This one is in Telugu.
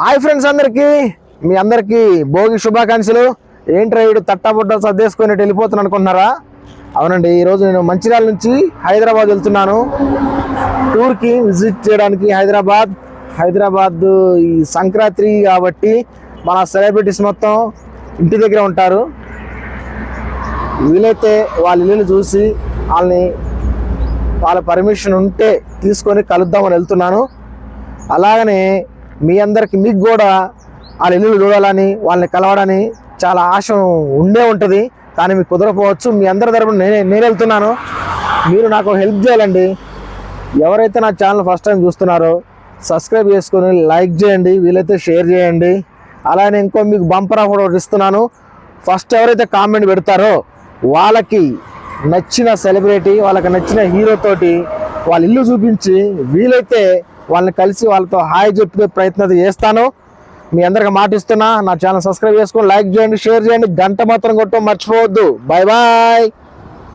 హాయ్ ఫ్రెండ్స్ అందరికీ. మీ అందరికీ భోగి శుభాకాంక్షలు. ఏంట్రా వీడు తట్టబుట్ట సర్దేసుకొని వెళ్ళిపోతున్నాను అనుకుంటున్నారా? అవునండి ఈరోజు నేను మంచిర్యాల నుంచి హైదరాబాద్ వెళ్తున్నాను. టూర్కి విజిట్ చేయడానికి హైదరాబాద్. హైదరాబాద్ ఈ సంక్రాంతి కాబట్టి మన సెలబ్రిటీస్ మొత్తం ఇంటి దగ్గర ఉంటారు. వీలైతే వాళ్ళ ఇల్లుని చూసి వాళ్ళని వాళ్ళ పర్మిషన్ ఉంటే తీసుకొని కలుద్దామని వెళ్తున్నాను. అలాగనే మీ అందరికి మీకు కూడా వాళ్ళ ఇల్లు చూడాలని వాళ్ళని కలవడని చాలా ఆశ ఉండే ఉంటుంది. కానీ మీకు కుదరకపోవచ్చు. మీ అందరి తరపున నేనే నేను వెళ్తున్నాను. మీరు నాకు హెల్ప్ చేయాలండి. ఎవరైతే నా ఛానల్ ఫస్ట్ టైం చూస్తున్నారో సబ్స్క్రైబ్ చేసుకొని లైక్ చేయండి వీలైతే షేర్ చేయండి. అలానే ఇంకో మీకు బంపర్ ఆఫర్ ఒకటి ఇస్తున్నాను. ఫస్ట్ ఎవరైతే కామెంట్ పెడతారో వాళ్ళకి నచ్చిన సెలబ్రిటీ వాళ్ళకి నచ్చిన హీరోతోటి వాళ్ళ ఇల్లు చూపించి వీలైతే వాళ్ళని కలిసి వాళ్ళతో హాయ్ చెప్పే ప్రయత్నం చేస్తాను. మీ అందరికి మాటిస్తున్నా నా ఛానల్ సబ్స్క్రైబ్ చేసుకొని లైక్ చేయండి షేర్ చేయండి. గంట మాత్రం కొట్టడం మర్చిపోవద్దు. Bye bye.